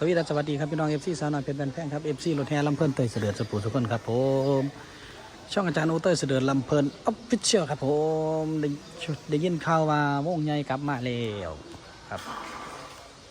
สวีดัสสวัสดีครับพี่น้องเอฟซีสาวน้อยเพชรแบนแพงครับเอฟซีรถแห่ลำเพลินเตยเสด็จสปูทุกคนครับผมช่องอาจารย์โอเตยเสด็จลำเพลินออฟฟิเชียลครับผมได้ได้ยินข่าวว่าวงใหญ่กลับมาแล้วครับ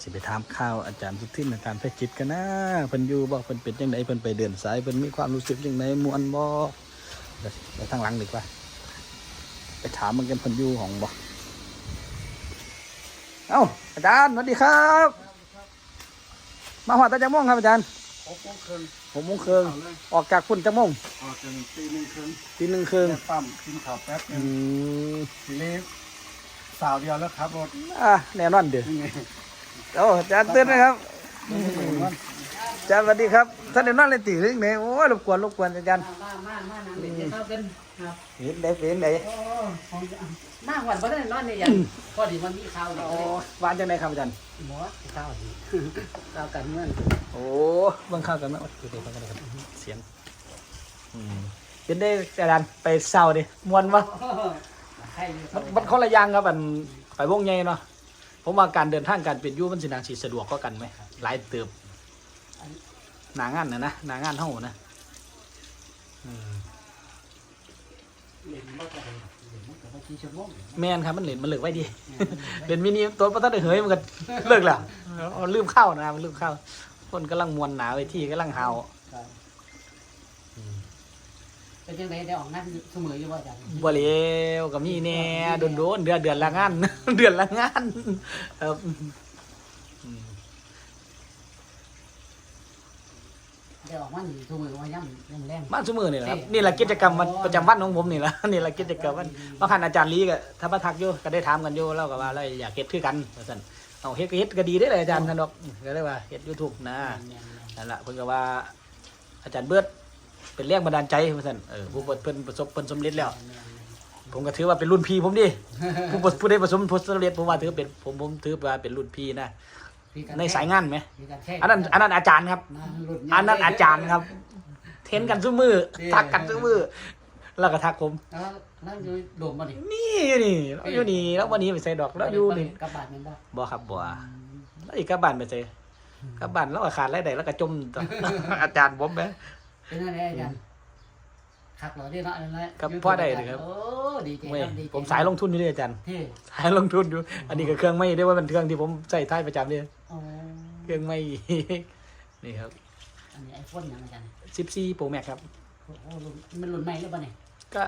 สิไปถามข่าวอาจารย์สุทินอาจารย์เพชรจิตกันนะเพิ่นอยู่บ่เพิ่นเป็นยังไงเพิ่นไปเดินสายเพิ่นมีความรู้สึกยังไงมวนบ่เดี๋ยวไปทางหลังดีกว่า ไปถามมันกันเพิ่นอยู่ของบ่เอ้าอาจารย์สวัสดีครับ มาหัวตาจังม่วงครับอาจารย์หกโมงครึ่งหกโมงครึ่งเอาเลยออกจากพุ่นจังม่วงออกจนตีหนึ่งครึ่งตีหนึ่งครึ่งแค่ปั๊มกินข้าวแป๊บนึอืงมทีนี้สาวเดียวแล้วครับรถอะแน่นอนเดี๋ยวนี่ไงโอ้อาจารย์ตื่นนะครับอา จารย์สวัสดีครับท่านแน่นอนเลยตีเรื่องไหนโอ้ยรบกวนรบกวนอาจารย์มามามานั่งเล่นจะเข้ากันครับเห็นได้เห็นได้โอ้ของมาหวันบ่ได้นอนในยันพอดีมันมีข่าวโอ้นี่วานจังไดครับอาจารย์หมอข่าวดีข่าวกันเงินโอ้เบิ่งข้าวกันไหมโอ้ยดูดิเบิ่งกันเลยครับเสียงอืมเป็นได้อาจารย์ไปเศร้าดิมวนวะใครอยู่มันมันคนละอย่างครับอันไปวงใหญ่เนาะผมว่าการเดินทางการเปลี่ยนอยูมันสินาสิสะดวกก็กันไหมหลายเติบ หนางานนะนะหนางานเท่านะอืมเล่นบ่ได้เล่นมันก็บ่กี่ชั่วโมงแม่นครับมันเหรียญมันเหลือไว้ดีเด่นมินิตัวประทัดเฮ้ยมันก็เลิกแล้วเอาลืมเข้านะมันลืมเข้า คนกำลังมวนหนาเวทีกำลังเฮาครับเป็นจังไดได้ออกงานเสมออยู่บ่อาจารย์บ่เลวก็มีแน่โดนโดนๆเดือนเดือนละงาน เดือนละงานครับอืม ได้ออกมานี่เสมอว่าย่ำย่ำแรง บ้านสมือนี่แหละครับ นี่แหละกิจกรรมวันประจำวันของผมนี่แหละ นี่แหละกิจกรรมวันบางครั้งอาจารย์ลีก็ถ้ามาทักอยู่ก็ได้ถามกันอยู่แล้วก็ว่าเราอยากเฮ็ดคือกันว่าซั่นเอาเฮ็ดก็เฮ็ดก็ดีได้อเลยอาจารย์ท่านดอกก็เลยว่าเฮ็ด YouTube นะนั่นแหละเพิ่นก็ว่า อาจารย์เบิดเป็นแรงบันดาลใจว่าซั่นเออผู้เพิ่นเพิ่นประสบผลสำเร็จแล้ว ผมก็ถือว่าเป็นรุ่นพี่ผมดิ ผู้ประผู้ได้ประสบผลสำเร็จผมว่าถือเป็นผมผมถือว่าเป็นรุ่นพี่นะ ในสายงานไหมมีการแช่อันนั้นอันนั้นอาจารย์ครับมาหลุดอันนั้นอาจารย์ครับ เทรนกันซุมือทักกันซุมือแล้วก็ทักผม แล้วแล้วอยู่โดมบ่นี่นี่อยู่นี่เราอยู่นี่แล้ววันนี้ไปใส่ดอกแล้วอยู่นี่กลับบ้านแม่นบ่บ่ครับบ่แล้วอีกกลับบ้านไปใส่กลับบ้านแล้วก็ขาดรายได้แล้วก็จมต่อ อาจารย์ผมแหมเป็นอะไรอาจารย์ คักเหรอเด้เนาะอันนั้นแหละครับพ่อได้เลยครับ โอ้ดีใจเว้ยครับดีใจผมสายลงทุนอยู่เลยอาจารย์ ที่สายลงทุนอยู่ อันนี้ก็เครื่องไม่ได้ว่าเป็นเครื่องที่ผมใส่ท้ายประจำเลยอ๋อเครื่องไม่ นี่ครับอันนี้ไอโฟนยังอาจารย์14 Pro Max ครับ โอ้โหรุ่นมันรุ่นใหม่หรือเปล่าเนี่ยก็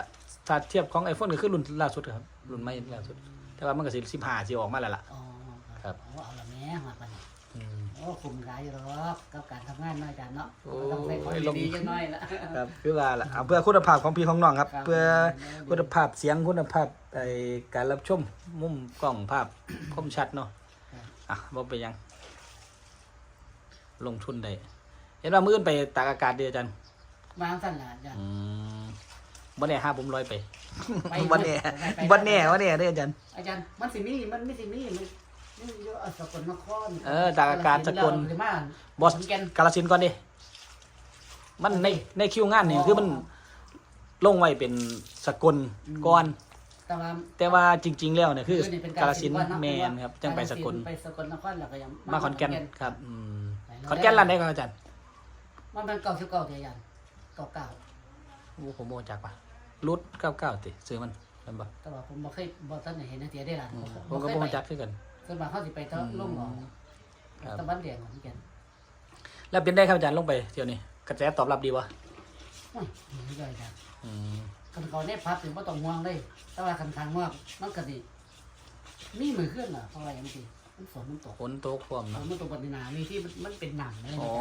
ถ้าเทียบของ iPhone ก็คือรุ่นล่าสุดครับ รุ่นใหม่ล่าสุด แต่ว่ามันก็สิ15สิออกมาแล้วล่ะ อ๋อครับ โอ้เอาละแม่มาปะเนี่ยอืม โอ้คุมรายอยู่หรอกกับการทำงานเนาะอาจารย์เนาะโอ้ต้องได้ของยลงดีๆจังน้อยละ ครับคือว่าล่ะเอาเพื่อคุณภาพของพี่ของน้องครับ ครับ เพื่อคุณภาพเสียงคุณภาพไอการรับชม มุมกล้องภาพ คมชัดเนาะอะบ่ไปนหยัง ลงทุนได้เห็นว่ามื้ออื่นไปตากอากาศเดียวอาจารย์วางสั่นละอาจารย์อืมบ่แน่ห้าผมร้อยไปไปบ่แน่ไปไป บ่แน่บ่แน่เด้ออาจารย์อาจารย์มันสิมีมันไม่สิมีมัน นี่เยอะสกลนครเออตากอากาศสกลหรือมาบอสขอนแก่นกาลสินธุ์ก่อนดิมันในในคิวงานนี่อ๋อคือมันลงไว้เป็นสกลก่อนแต่ว่าแต่ว่าจริง ๆ แล้วเนี่ยคือนี่เป็นกาลสินธุ์ก่อเาะแมนครับจังไปสกลไปสกลนครแล้วก็ยังมาขอนแก่นครับอืมไปขอนแก่นร้านไหนก่อนอาจารย์มันเป็นเก่าสิบเก่าเทียยันเก่าเก่าโอ้ผมโมจักปะรุดเก้าเก้าติซื้อมันแมันบ่แต่ว่าผมบ่เคยบ่ทันได้เห็นนะเทียได้ล่ะอืมผมก็บ่รู้จักคือกัน ส่วนมากเขาสิไปเท่าลงหรอครับ ตะวันแดงขอนแก่นแล้วเป็นได้ครับอาจารย์ลงไปเที่ยวนี้กระแสตอบรับดีวะโอ้ยนี่เลยจ้ะอืมคันเขาได้พับถึงบ่ต้องห่วงเลย แต่ว่าคันทางว่ามันก็ดีมีมือขึ้นล่ะเพราะว่าอย่างที่มันฝนมันตกฝนตกพร้อมฝเนาะนมันตกบนนามีที่มันเป็นหนังเลยอ๋อ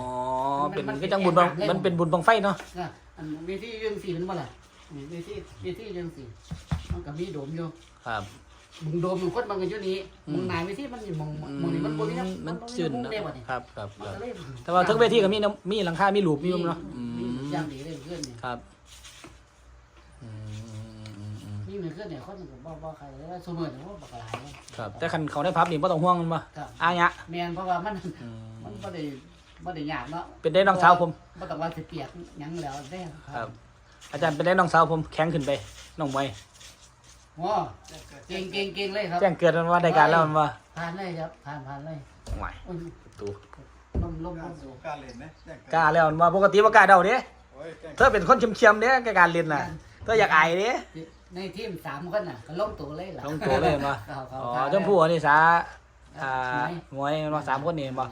นะ เป็นมันก็จังบุญบังเป็นมันเป็นบุญบังไฟเนาะนะอันมีที่ยื่นสีมันบ่ล่ะมีที่มีที่ยื่นสีมันก็มีโดมอยู่ ครับ มึงโดมมึงคนบางกันอยู่นี้อืมมึงนายไม่ที่มันอยู่มึงมึงนี่มันบ่มีอืนะมันบ่จืดมุงเนาะได้บ่เนี่ยครับครับมันครับก็เลยแต่ว่าทั้งเวทีก็มีน้ำมีหลังคา มีหลูปมีอยู่เนาะอืมีมอย่างดีเลยเพื่อนเนี่ยครับอืมอืมอืมมีมือเพื่อนเนี่ยคนก็บ่บ่ใครเลยว่าสมมุติว่าบักหลายเลยครับ แต่คันเขาได้พับนี่บ่ต้องห่วงมันบ่ครับอายะแม่นเพราะว่ามันอืมมันบ่ได้บ่ได้ยากเนาะเป็นได้น้องสาวผม บ่ต้องว่าสิเปียกหยังแล้วได้ครับ อาจารย์เป็นได้น้องสาวผมแข็งขึ้นไปน้องมวย โอ้เก่งเก่งเก่งเลยครับแจ้งเกิดมันว่าได้การแล้วมันว่าผ่านเลยครับผ่านผ่านเลยไหวอุ้ยตูลมลมกลล้ามสูกล้าเล่นนะแจ้งกล้าแล้วว่าปกติบ่กล้าเดาเด้โอ้ยแจ้งเธอเป็นคนเคียมๆเด้กับการเรียนน่ะเธออยากอายเด้ในทีมสามคนน่ะก็ล้มตัวเลยล่ะลงตัวเลยเห็นบ่เขาเขาอ๋อพาชมพู่อันนี้สาอ่ามวยมันว่าสามคนนี่เห็นบ่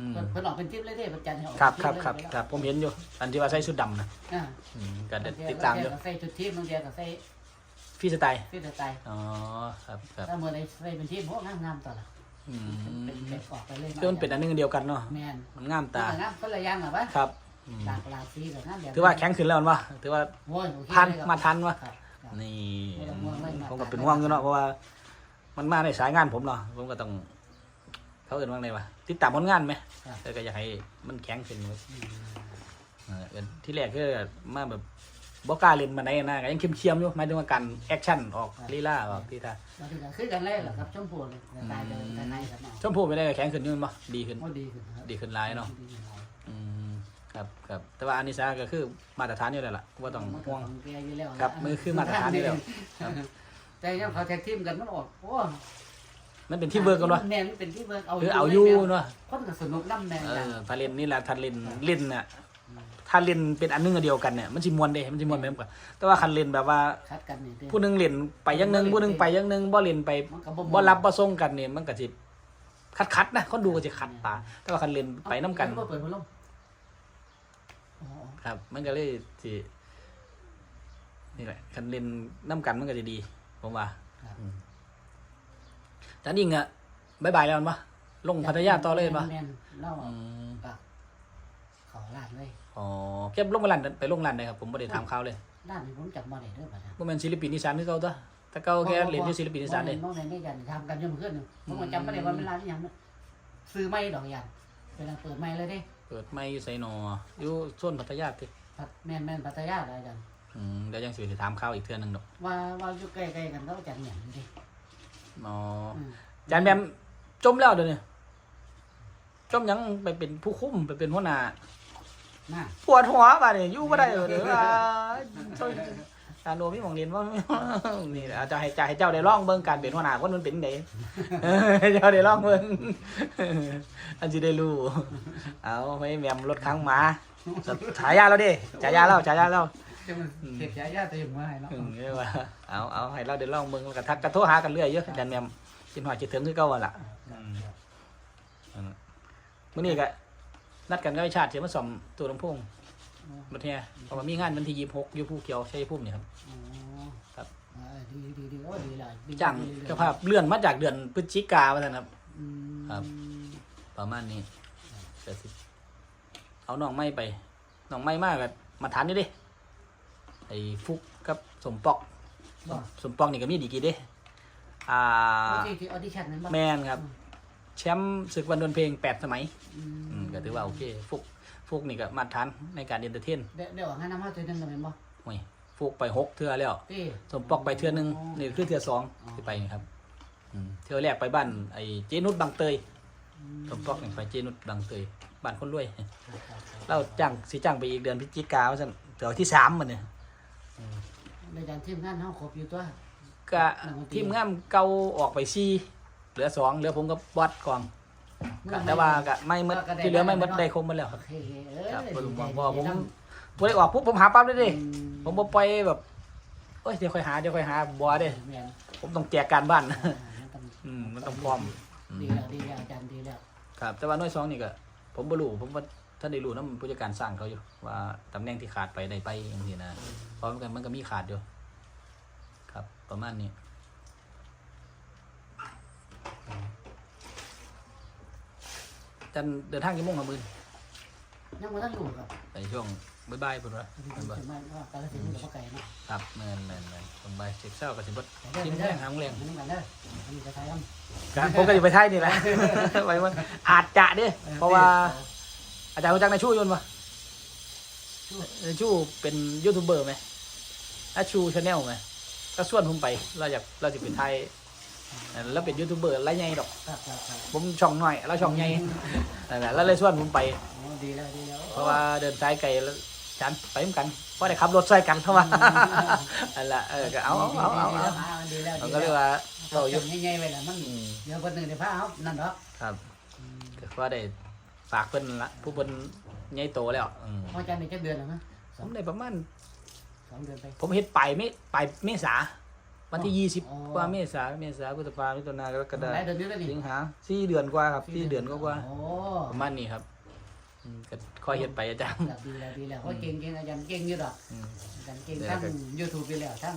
อืมเพิ่นเพิ่นออกเป็นทีมเลยเด้ประจันให้ออกครับเป็นครับทีมเลยครับไปแล้วครับผมเห็นอยู่ อันที่ว่าใส่ชุดดำนะอ่าอืมก็เดี๋ยวบงติดตามอยู่บงใส่ชุดทีมบางทีก็ใส่ พี่สไตล์พี่สไตล์อ๋อ ครับครับถ้าเมื่อใดใส่เป็นทีมพวกงามงามๆต่อละอืมเป็นเป็นออกไปเลยคือมันเป็นอันหนึงอันเดียวกันเนาะ แมนมันงามตา งามคนละอย่างเหรอวะครับอืมหลากหลายสีกับงามแบบถือว่าแข็งขึ้นแล้วมันวะถือว่า โอ้ยโอเคทันเลยครับมาทันวะ ครับครับ นี่ไม่ต้องห่วงเลยมาผมก็เป็นห่วงอยู่เนาะเพราะว่า มันมาในสายงานผมเนาะผมก็ต้อง เขาเอ่นว่าไงวะติดตามผลงานไหมครับเออก็อยากให้มันแข็งขึ้นเว้ยอืม เออเออที่แรกก็มาแบบ บอกกล้าเล่นมาไหนนะก็ยังเข้มเชียมๆอยู่หมายถึงว่าการแอคชั่นออกลีลาออกที่ท่าบางทีก็คือกันเลยเหรอครับชมพูเลยสไตล์เดินกันในครับเนาะชมพู่ไม่ได้ก็แข็งขึ้นอยืนบ่ดีขึ้นโอ้ดีขึ้นครับดีขึ้นหลายเนาะดีขึ้นหลายอืมครับครับแต่ว่าอันนี้ซะก็คือมาตรฐานอยู่แล้วล่ะว่าต้องมันก็ห่วงของแกอยู่แล้วนะครับมือคือมาตรฐานอยู่แล้วครับแต่ยังเขาแท็กทีมกันมันออกโอ้มันเป็นที่เบิร์กกันวะแม่นมันเป็นที่เบิร์กเอาคือเอาอยู่เนาะคนก็สนุกน้ำแน่เอนะอถ้าเล่นนี่แหละถ้าเล่นเล่นน่ะ ถ้าเล่นเป็นอันหนึงอันเดียวกันเนี่ยมันสิมวนเด้มันสิมวนแบบกันแต่ว่าคันเล่นแบบว่า คัดกันนี่เด้ผู้หนึงเล่นไปอย่างหนึงผู้หนึงไปอย่างหนึงบ่เล่นไป มันก็บ่บ่รับบ่ส่งกันเนี่ยมันก็สิคัดคัดๆนะคนดูก็สิคัดตา แต่ว่าคันเล่นไปน้กันเอาเปิดพัดลมอ๋อครับ มันก็เลยสินี่แหละ คันเล่นน้กันมันก็จะดี ผมว่าครับอืมแต่นิ่งอะบายบายแล้วมันปะลงพัทยาต่อเลยปะแม่นๆเล่าอืม ปาก เขาลาดเลยอ๋อเก็บลงไปร้านไปลงร้านได้ครับผมบ่ได้ถามข่าวเลยลาดนี่ผมจับมาได้เด้อบัดนี้บ่แม่นศิลปินอีสานคือเก่าตัวแต่เก่าแกเล่นอยู่ศิลปินอีสานเด้มองในนี่กันทำกันยังเพื่อนอยู่ผมก็จำไม่ได้ว่าเป็นร้านที่ยังซื้อไม่ดอกยันเวลาเปิดไม่เลยเด้เปิดไม่อยู่ไสนออยู่โซนพัทยาติพัดแม่นแม่นพัทยาอะไรกันอืมเดี๋ยวยังสิไปถามข่าวอีกเทื่อหนึงดอกว่าว่าอยู่ใกล้ๆกันเขาจัดอย่างนี้อ๋ออืมจานแบมจมแล้วเดี๋ยวนี้จมยังไปเป็นผู้คุมไปเป็นหัวหน้าน่า ปวดหัวป่ะเนี่ยอยู่ไม่ได้เออเด้ออ่าช่วยอาโนมีหมองเรียนว่านี่แหละจะให้จะให้เจ้าได้ลองเบิ่งการเป็นหัวหน้าคนมันเป็นไงเออให้เจ้าได้ลองเบิ่งอันจะได้รู้เอาไม่แมมรถค้างหมาฉายาเราดิฉายาเราฉายาเราจะมันเก็บยาญาติอยู่เมื่อไหร่เนาะอืมเรียกว่าเอาเอาให้เราได้ลองเบิ่งแล้วก็ทักกระโทรหากันเรื่อยเยอะอาจารย์แมมกินหอยจิตถึงคือเก่าว่ะล่ะมื้อนี้ก็ นัดกันกับไอ้ชาติเสียมาซ่อมตู้ลำโพงบัดเนี้ยเพราะว่ามีงานวันที่ยี่สิบหกอยู่ภูเขียวชัยภูมิเนี่ยครับ อ๋อครับเออดีดีดีโอ้ดีเลยดีจ้างดีเลยเจ้าภาพเลื่อนมาจากเดือนพฤศจิกาว่าซั่นครับ อืมครับ ประมาณนี้ก็สิเอาน้องไม้ไปน้องไม้มากกับมาทานนี่เดิไอ้ฟุกกับสมปอก บอกสมปอกนี่ก็มีดีกี่เด้อ่า ที่ที่ออดิชั่นนั้นบ่แมนครับ แชมป์ศึกวันดนเพลงแปดสมัยอืมอืมก็ถือว่าโอเคฟุกฟุกนี่ก็มาทานในการเอนเตอร์เทนเดี๋ยวเดี๋ยวงั้นน้ำมันตัวนึงกันเป็นบ่โอ้ยฟุกไปหกเทื่อแล้วที่ สมปอกไปเทื่อหนึงนี่คือเทื่อสองที่ไปนี่ครับอืมเทื่อแรกไปบ้านไอ้เจนุชบางเตยอืมสมปอกนี่ไปเจนุชบางเตยบ้านคนรวยครับครับครับเราจ้างสิจ้างไปอีกเดือนพฤศจิกาว่าซั่นเทื่อที่สามมันเนี่ยในการทีมงานเฮาครบอยู่ตัว ก็ทีมงานเก่าออกไปสี่ เหลือสองเหลือผมกับบอสกองก็แต่ว่าก็ไม่หมดที่เหลือไม่หมดได้ครบหมดแล้วโอเคเออครับดีผมใจบอกว่าผมดีบ่ได้ออกปุ๊บผมหาปั๊บเลยดิอืผมบ่ปล่อยแบบเอ้ยเดี๋ยวค่อยหาเดี๋ยวค่อยหาบ่เด้แม่นผมต้องแจกการบ้านอ่ามันต้องอืมมันต้องพร้อมอืมดีแล้วดีแล้วอาจารย์ดีแล้วครับ แต่ว่าน้อยสองนี่ก็ผมบ่รู้ผมว่าท่านได้รู้นํผู้จัดการสร้างเขาอยู่ ว่าตำแหน่งที่ขาดไปได้ไปอย่างนี้นะเพราะมันก็มันก็มีขาดอยู่ ครับ ประมาณนี้ จันเดินทางกี่โมงครับมือยังบ่ทันรู้ครับในช่วงบ๊ายๆพุ่นวะถึงแม่นบ่มันว่ากาลสินธุ์กับพ่อไก่เนาะครับแม่นแม่นแม่นผมไปเช็คเช้ากับสิบดไปเด้อกินไปแรเด้องหางแรงอันนี้กันเด้ออันนี้จะทายกันครับผมก็อยู่ไปไทยนี่แหละไปว่าอาจจะเด้เพราะว่า อาจารย์รู้จักนายชูยนต์ปะนายชูเป็นยูทูบเบอร์ไหมอาชูชาแนลไหมก็ชวนผมไปเราอยากเราจะเป็นไทย แล้วเป็นยูทูบเบอร์ไรไงดอก ครับครับครับผมช่องน้อยเราช่องใหญ่นั่นแหละแล้วเลยชวนผมไป โอ้ดีแล้วดีแล้วเพราะว่าเดินสายไกลแล้วจันไปเหมือนกันเพราะได้ขับรถใส่กันเพราะว่านั่นแหละเออก็เอาเอาเอาเอาเอาดีแล้วเราดีก็เรียกแล้วว่าเราเราออยู่ยู่ง่ายๆไปแหละมันอืมเดี๋ยวคนหนึ่งเดี๋ยวพาเอานั่นดอกครับก็ว่าได้ฝากเพิ่นละผู้เพิ่นใหญ่โตแล้วอืมพออาจารย์ในแค่เดือนแล้วนะสผองมได้ประมาณสองเดือนไปผมเฮ็ดปลายเมปลายเมษา วันที่ยี่สิบอ๋อ กว่าเมษาเมษาพฤษภามิถุนากรกฎาหลายเดือนนี้แล้วนี่สิงหาสี่เดือนกว่าครับสี่เดือนก็กว่าโอ้ประมาณนี้ครับอืมก็ค่อยเฮ็ดไปอาจารย์แบบดีแล้วดีแล้วโอ้ยเก่งเก่งอาจารย์เก่งอยู่ดอกอืม อาจารย์เก่งเดี๋ยวทั้งก็ยูทูบไปแล้วทั้ง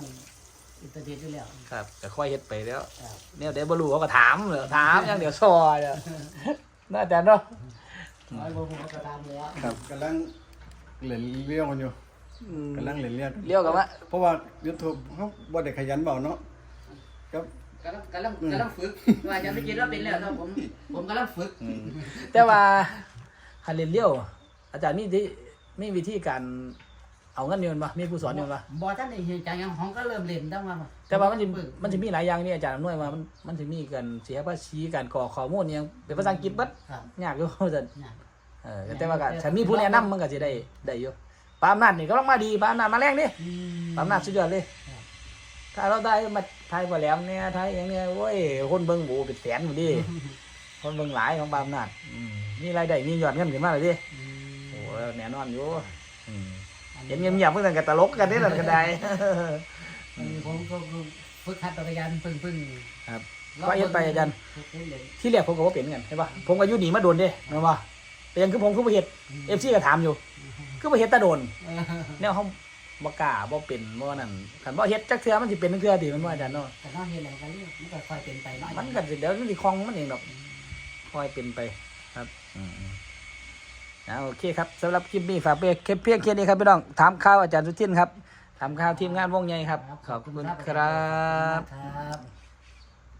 อินเทอร์เน็ตไปแล้วครับก็ค่อยเฮ็ดไปแล้ว ครับเนี่ยได้บ่รู้เขาก็ถามเหรอถามอย่างเดียวซอยเด้อน่าจะเนาะ ร้อยโมงผมก็ตามเลยอะครับกำลังเหรียญเลี้ยวกันอยู่อืม กำลังเหรียญเลี้ยวเลี้ยวกับว่าเพราะว่า YouTube เขาบ่ได้ขยันเบาเนาะครับกำลังกำลังกำลังฝึกว่าอาจารย์ไม่คิดว่าเป็นแล้วแต่ผม ผมกำลังฝึกอืมแต่ว่าคันเรียนเลี้ยวอาจารย์มีที่มีวิธีการเอาเงินอยู่มันบ่มีผู้สอนอยู่มันบ่บอท่านในเห็นใจยังของก็เริ่มเล่นได้มาแต่ว่ามันจะมันจะมีหลายอย่างนี่อาจารย์อำนวยว่ามันมันจะมีการเสียภาษีการกรอกข้อมูลอิหยังเป็นภาษาอังกฤษเบัดครับยากอยู่อาจารย์เนี่ยเออแต่ว่าก็ถ้ามีผู้แนะนำมันก็สิได้ได้อยู่ ปามนาดนี่ก็ต้องมาดีปามนาดมาแรงดิอืมปามนาดสุดยอดเลยครับถ้าเราได้มาไทยบ่แหลมเนี่ยไทยอย่างเนี้ยโอ้ยคนเบิ่งโอ้เป็นแสนหมดดิคนเบิ่งหลายของปามนาดอืมมีรายได้มียอดเงินขึ้นมาเลยดิอืมโอ้แน่นอนอยู่อืมเห็นเงียบๆเพิ่งแต่ก็ตลกกันนี่แหละก็ได้อันนี้ผมก็ฝึกหัดจักรยานพึ่งพึ่งครับก็เฮ็ดไปอาจารย์ฝึกเล่นที่แรกผมก็บ่เป็นกันใช่ปะผมก็อยู่หนีมาโดนเด้แม่นบ่แต่ยังคือผมคือบ่เฮ็ด FC ก็ถามอยู่ คือบ่เฮ็ดแตะโดนเออแนวเฮาบ่กล้าบ่เป็นบ่นั่นคันบ่เฮ็ดจักเทื่อมันสิเป็นจักเทื่อติมันว่าอาจารย์เนาะแต่น้องเห็นอะไรกันเนี่ยมันก็ค่อยเป็นไปเนาะมันก็สิเดี๋ยวมันสิคล่องมันเองดอกค่อยเป็นไปครับอืมๆอ่าโอเคครับสำหรับคลิปนี้ฝากไปแค่เพียงแค่นี้ครับพี่น้องถามข่าวอาจารย์สุทินครับถามข่าวทีมงานวงใหญ่ครับขอบคุณครับ ครับ